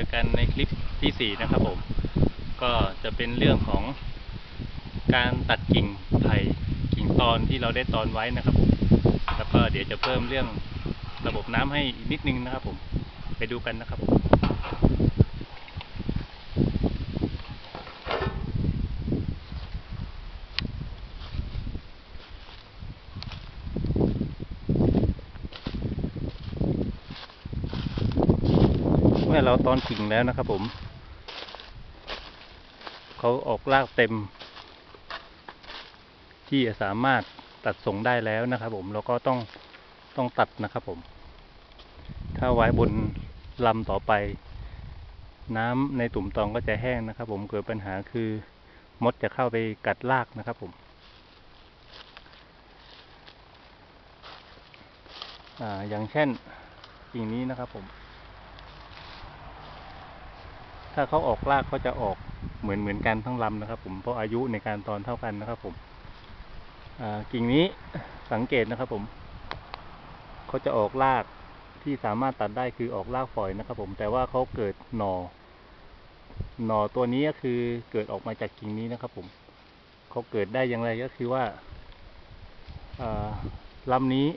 อกันในคลิปที่สี่นะครับผม ก็จะเป็นเรื่องของการตัดกิ่งไผ่กิ่งตอนที่เราได้ตอนไว้นะครับผมแล้วก็เดี๋ยวจะเพิ่มเรื่องระบบน้ำให้อีกนิดนึงนะครับผม ไปดูกันนะครับผม เราตอนกิ่งแล้วนะครับผมเขาออกรากเต็ม ที่จะสามารถตัดส่งได้แล้วนะครับผมเราก็ต้องต้องตัดนะครับผม ถ้าไว้บนลำต่อไป น้ำในตุ่มตองก็จะแห้งนะครับ ผมเกิดปัญหาคือมดจะเข้าไปกัดรากนะครับผมอ่าอย่างเช่นกิ่งนี้นะครับผม ถ้าเขาออกรากเขาจะออกเหมือนเหมือนกันทั้งลำนะครับ ผมเพราะอายุในการตอนเท่ากันนะครับ ผมกิ่งนี้สังเกตนะครับผมเขาจะออกรากที่สามารถตัดได้คือออกรากฝอยนะครับ ผมแต่ว่าเขาเกิดหนอ่อหน่อตัวนี้ก็คือเกิดออกมาจากกิ่งนี้นะครับ ผมเขาเกิดได้อย่างไรก็คือว่าลำนี้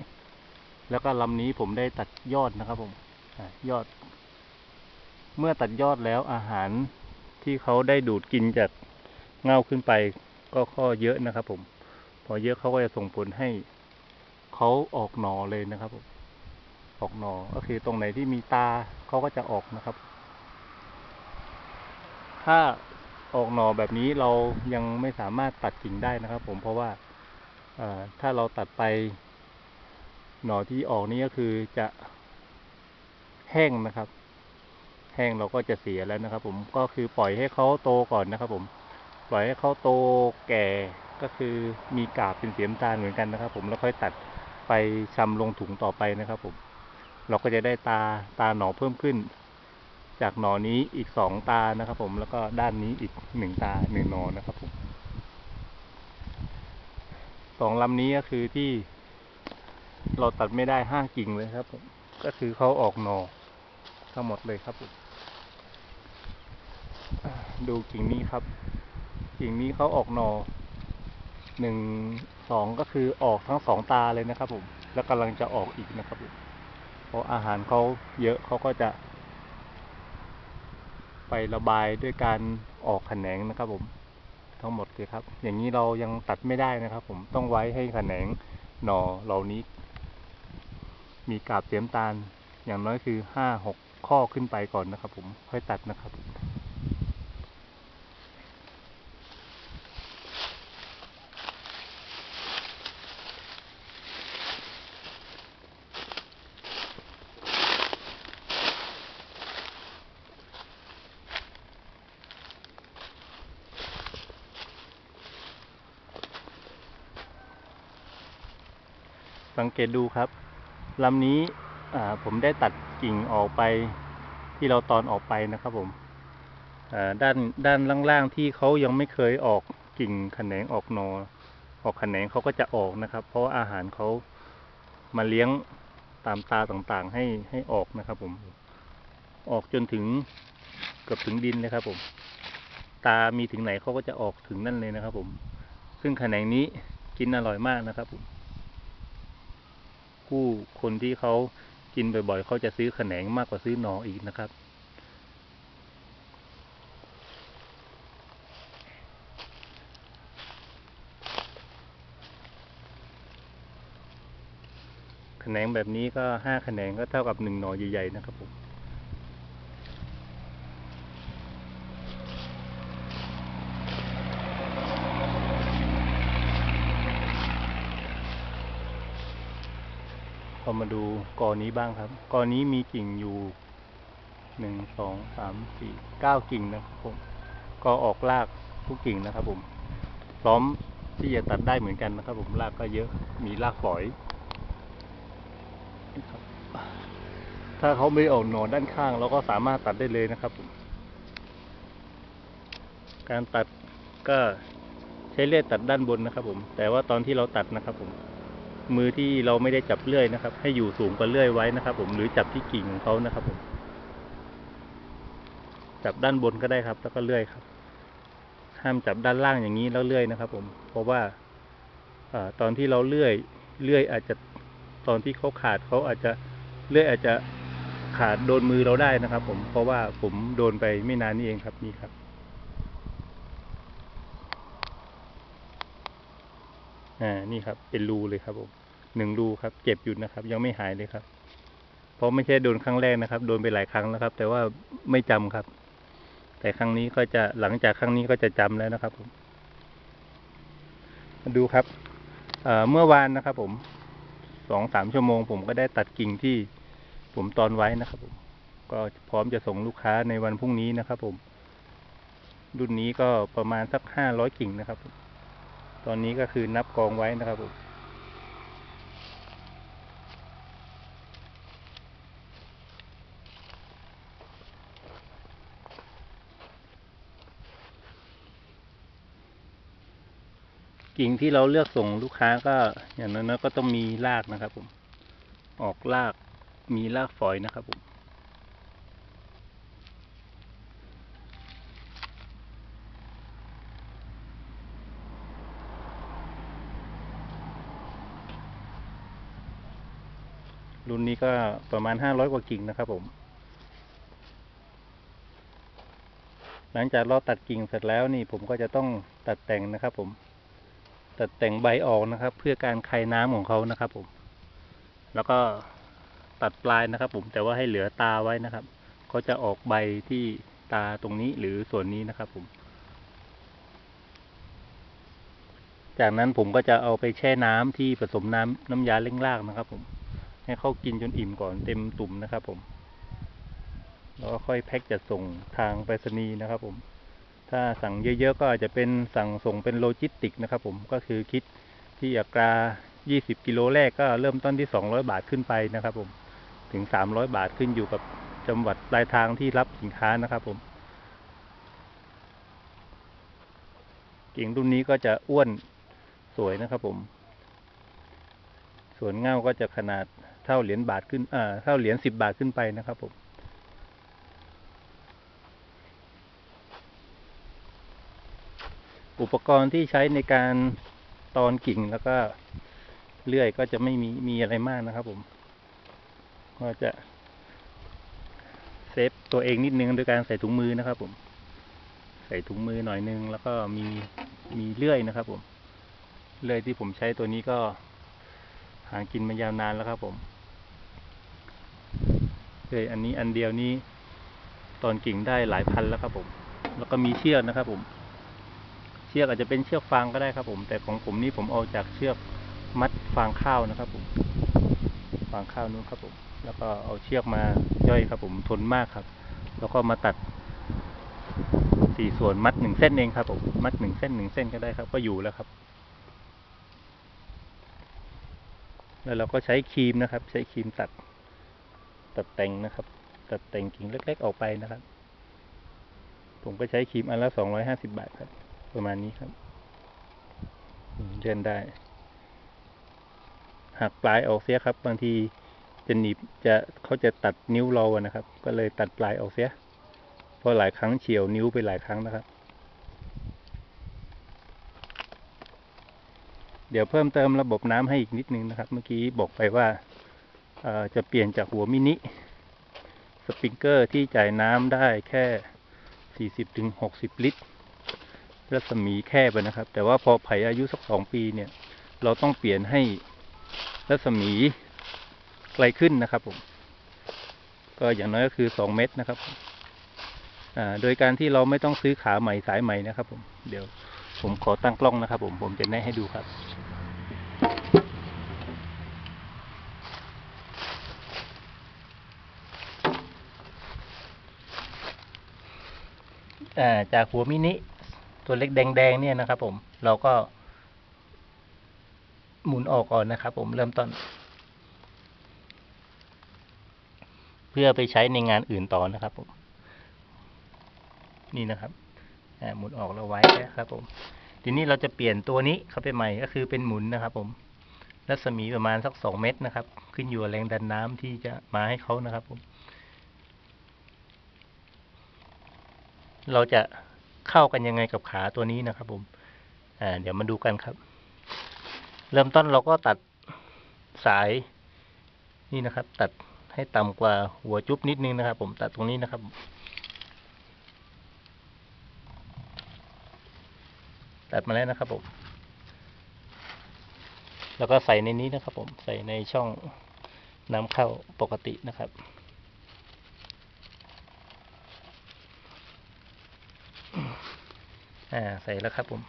แล้วก็ลำนี้ผมได้ตัดยอดนะครับ ผมยอด เมื่อตัดยอดแล้วอาหารที่เขาได้ดูดกินจากเงาขึ้นไปก็ข้อเยอะนะครับ ผม พอเยอะเขาก็จะส่งผลให้เขาออกหนอเลยนะครับผมออกหนอก็คือตรงไหนที่มีตาเขาก็จะออกนะครับ ถ้าออกหนอแบบนี้เรายังไม่สามารถตัดกิ่งได้นะครับ ผมเพราะว่าถ้าเราตัดไป หนอที่ออกนี่ก็คือจะแห้งนะครับ แห้งเราก็จะเสียแล้วนะครับ ผมก็คือปล่อยให้เขาโตก่อนนะครับ ผม ปล่อยให้เขาโตแก่ก็คือมีกาบเป็นเสีน้ำตาลเหมือนกันนะครับ ผมแล้วค่อยตัดไปชำลงถุงต่อไปนะครับ ผม เราก็จะได้ตาตาหน่อเพิ่มขึ้น จากหนอนี้อีกสองตานะครับ ผมแล้วก็ด้านนี้อีกหนึ่งตาหนึ่งหนอนะครับ ผมสองลำนี้ก็คือที่เราตัดไม่ได้ห้ากิ่งเลยครับ ผมก็คือเขาออกหน่อทั้งหมดเลยครับผม ดูกิ่งนี้ครับ กิ่งนี้เขาออกหนอหนึ่งสองก็คือออกทั้งสองตาเลยนะครับ ผม แล้วกำลังจะออกอีกนะครับผมเพราะอาหารเขาเยอะเขาก็จะ ไประบายด้วยการออกแขนงนะครับ ผม ทั้งหมดเลยครับ อย่างนี้เรายังตัดไม่ได้นะครับ ผมต้องไว้ให้แขนงหน่อเหล่านี้ มีกาบเสียมตาล อย่างน้อยคือห้าหกข้อขึ้นไปก่อนนะครับ ผมค่อยตัดนะครับ สังเกตดูครับลำนี้ผมได้ตัดกิ่งออกไปที่เราตอนออกไปนะครับผมด้านด้านล่างๆที่เขายังไม่เคยออกกิ่งแขนงออกนอ ออกแขนงเขาก็จะออกนะครับ เพราะาอาหารเขามาเลี้ยงตามตาต่างๆ ให้ให้ออกนะครับผม ออกจนถึงเกือบถึงดินเลยครับผม ตามีถึงไหนเขาก็จะออกถึงนั่นเลยนะครับผม ซึ่งแขนงนี้กินอร่อยมากนะครับผม ผู้คนที่เขากินบ่อยๆเขาจะซื้อแขนงมากกว่าซื้อหนออีกนะครับ แขนงแบบนี้ก็ห้าแขนงก็เท่ากับหนึ่งหนอใหญ่ๆนะครับผม มาดูกอนี้บ้างครับกอนี้มีกิ่งอยู่หนึ่งสองสามสี่เก้ากิ่งนะครับผมก็ออกรากทุกกิ่งนะครับผมพร้อมที่จะตัดได้เหมือนกันนะครับ ผมรากก็เยอะมีรากฝอยถ้าเขาไม่ออกหนอนด้านข้าง เราก็สามารถตัดได้เลยนะครับผมการตัดก็ใช้เลื่อยตัดด้านบนนะครับ ผม แต่ว่าตอนที่เราตัดนะครับ ผม มือที่เราไม่ได้จับเลื่อยนะครับ ให้อยู่สูงกว่าเลื่อยไว้นะครับ ผมหรือจับที่กิ่งของเขานะครับ ผม จับด้านบนก็ได้ครับ แล้วก็เลื่อยครับ ห้ามจับด้านล่างอย่างนี้แล้วเลื่อยนะครับ ผม เพราะว่าอตอนที่เราเลื่อยเลื่อยอาจจะตอนที่เขาขาดเขาอาจจะเลื่อยอาจจะขาดโดนมือเราได้นะครับ ผมเพราะว่าผมโดนไปไม่นานนี่เองครับนี่ครับ อ่านี่ครับ เป็นรูเลยครับผม หนึ่งรูครับ เจ็บอยู่นะครับ ยังไม่หายเลยครับ เพราะไม่ใช่โดนครั้งแรกนะครับ โดนไปหลายครั้งแล้วครับ แต่ว่าไม่จำครับ แต่ครั้งนี้ก็จะหลังจากครั้งนี้ก็จะจำแล้วนะครับผมมาดูครับเเมื่อวานนะครับ ผมสองสามชั่วโมง ผมก็ได้ตัดกิ่งที่ผมตอนไว้นะครับ ผม ก็พร้อมจะส่งลูกค้าในวันพรุ่งนี้นะครับ ผม รุ่นนี้ก็ประมาณสักห้าร้อยกิ่งนะครับผมตอนนี้ก็คือนับกองไว้นะครับผม กิ่งที่เราเลือกส่งลูกค้าก็อย่างน้อยๆก็ต้องมีรากนะครับ ผม ออกรากมีรากฝอยนะครับผมรุ่นนี้ก็ประมาณห้าร้อยกว่ากิ่งนะครับผม หลังจากเราตัดกิ่งเสร็จแล้วนี่ผมก็จะต้องตัดแต่งนะครับผม ตัดแต่งใบออกนะครับ เพื่อการคายน้ำของเขานะครับ ผม แล้วก็ตัดปลายนะครับ ผมแต่ว่าให้เหลือตาไว้นะครับเขาจะออกใบที่ตาตรงนี้หรือส่วนนี้นะครับ ผม จากนั้นผมก็จะเอาไปแช่น้ำที่ผสมน้ำน้ำยาเล่งรากนะครับ ผม ให้เขากินจนอิ่มก่อนเต็มตุ่มนะครับ ผม แล้วก็ค่อยแพ็คจัดส่งทางไปรษณีย์นะครับ ผม ถ้าสั่งเยอะๆก็อาจจะเป็นสั่งส่งเป็นโลจิสติกนะครับผมก็คือคิดที่อัตรา 20 กิโลแรกก็เริ่มต้นที่ 200 บาทขึ้นไปนะครับผมถึง 300 บาทขึ้นอยู่กับจังหวัดปลายทางที่รับสินค้านะครับผมกิ่งรุ่นนี้ก็จะอ้วนสวยนะครับผม ส่วนเง่าก็จะขนาดเท่าเหรียญบาทขึ้นอ่าเท่าเหรียญ10บาทขึ้นไปนะครับผม อุปกรณ์ที่ใช้ในการตอนกิ่งแล้วก็เลื่อยก็จะไม่มีมีอะไรมากนะครับผม ก็จะเซฟตัวเองนิดนึงโดยการใส่ถุงมือนะครับ ผม ใส่ถุงมือหน่อยนึง แล้วก็มีมีเลื่อยนะครับ ผม เลื่อยที่ผมใช้ตัวนี้ก็หากินมายาวนานแล้วครับ ผมเลื่อยอันนี้อันเดียวนี้ตอนกิ่งได้หลายพันแล้วครับ ผม แล้วก็มีเชือกนะครับ ผม เชือกอาจจะเป็นเชือกฟางก็ได้ครับผม แต่ของผมนี่ผมเอาจากเชือกมัดฟางข้าวนะครับ ผม ฟางข้าวนู้นครับผม แล้วก็เอาเชือกมาย่อยครับ ผมทนมากครับ แล้วก็มาตัดสี่ส่วนมัดหนึ่งเส้นเองครับผม มัดหนึ่งเส้นหนึ่งเส้นก็ได้ครับ ก็อยู่แล้วครับ แล้วเราก็ใช้ครีมนะครับ ใช้ครีมตัด ตัดแต่งนะครับ ตัดแต่งกิ่งเล็ก ๆ ออกไปนะครับ ผมก็ใช้ครีมอันละสองร้อยห้าสิบบาทครับ ประมาณนี้ครับเลื่อนได้ หักปลายออกเสียครับ บางทีจะหนีบจะเขาจะตัดนิ้วเราอะนะครับ ก็เลยตัดปลายออกเสียเพราะหลายครั้งเฉียวนิ้วไปหลายครั้งนะครับ เดี๋ยวเพิ่มเติมระบบน้ำให้อีกนิดนึงนะครับ เมื่อกี้บอกไปว่าจะเปลี่ยนจากหัวมินิสปริงเกอร์ที่จ่ายน้ำได้แค่ 40-60ถึง60ลิตร รัศมีแคบนะครับ แต่ว่าพอไผ่อายุสักสองปีเนี่ย เราต้องเปลี่ยนให้รัศมีไกลขึ้นนะครับผมก็อย่างน้อยก็คือสองเมตรนะครับอ่าโดยการที่เราไม่ต้องซื้อขาใหม่สายใหม่นะครับ ผม เดี๋ยวผมขอตั้งกล้องนะครับ ผม ผมจะแนะให้ดูครับอ่าจากหัวมินิ ตัวเล็กแดงๆเนี่ยนะครับ ผม เราก็ หมุนออกก่อนนะครับ ผมเริ่มต้น เพื่อไปใช้ในงานอื่นต่อนะครับ ผม นี่นะครับหมุนออกแล้วไว้นะครับ ผม ทีนี้เราจะเปลี่ยนตัวนี้เข้าไปใหม่ก็คือเป็นหมุนนะครับ ผมรัศมีประมาณสักสองเมตรนะครับ ขึ้นอยู่แรงดันน้ำที่จะมาให้เขานะครับ ผม เราจะ เข้ากันยังไงกับขาตัวนี้นะครับ ผม อ่า เดี๋ยวมาดูกันครับ เริ่มต้นเราก็ตัดสายนี่นะครับ ตัดให้ต่ำกว่าหัวจุ๊บนิดนึงนะครับ ผมตัดตรงนี้นะครับตัดมาแล้วนะครับผม แล้วก็ใส่ในนี้นะครับผม ใส่ในช่องน้ำเข้าปกตินะครับ อ่าใส่แล้วครับผม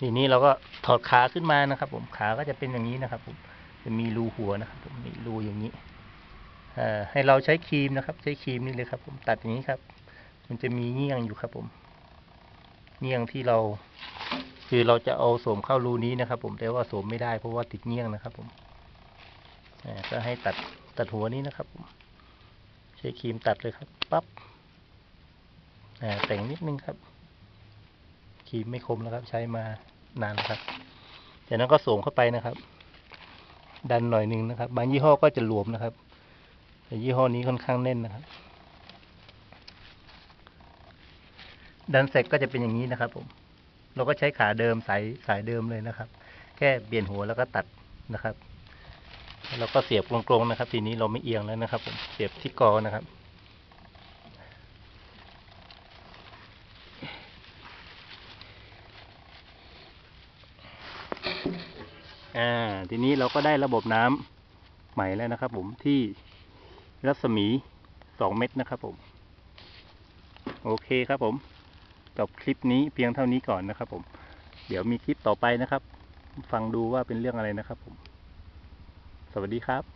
ทีนี้เราก็ถอดขาขึ้นมานะครับ ผมขาก็จะเป็นอย่างนี้นะครับ ผมจะมีรูหัวนะครับ ผมมีรูอย่างนี้อ่าให้เราใช้ครีมนะครับ ใช้ครีมนี่เลยครับ ผมตัดอย่างนี้ครับ มันจะมีเงี้ยงอยู่ครับ ผมเงี้ยงที่เรา คือเราจะเอาสมเข้ารูนี้นะครับ ผมแต่ว่าสมไม่ได้เพราะว่าติดเงี้ยงนะครับ ผมอ่าก็ให้ตัดตัดหัวนี้นะครับ ผมใช้ครีมตัดเลยครับปั๊บ แต่งนิดนึงครับครีมไม่คมแล้วครับ ใช้มานานแล้วครับจากนั้นก็สวมเข้าไปนะครับ ดันหน่อยหนึ่งนะครับ บางยี่ห้อก็จะหลวมนะครับ แต่ยี่ห้อนี้ค่อนข้างแน่นนะครับ ดันเสร็จก็จะเป็นอย่างนี้นะครับ ผม เราก็ใช้ขาเดิมสายสายเดิมเลยนะครับ แค่เปลี่ยนหัวแล้วก็ตัดนะครับแล้วก็เสียบกลงๆนะครับ ทีนี้เราไม่เอียงแล้วนะครับ ผมเสียบที่กอนะครับ อ่าทีนี้เราก็ได้ระบบน้ำใหม่แล้วนะครับ ผมที่รัศมีสองเมตรนะครับ ผม โอเคครับผมจบคลิปนี้เพียงเท่านี้ก่อนนะครับ ผม เดี๋ยวมีคลิปต่อไปนะครับ ฟังดูว่าเป็นเรื่องอะไรนะครับ ผม สวัสดีครับ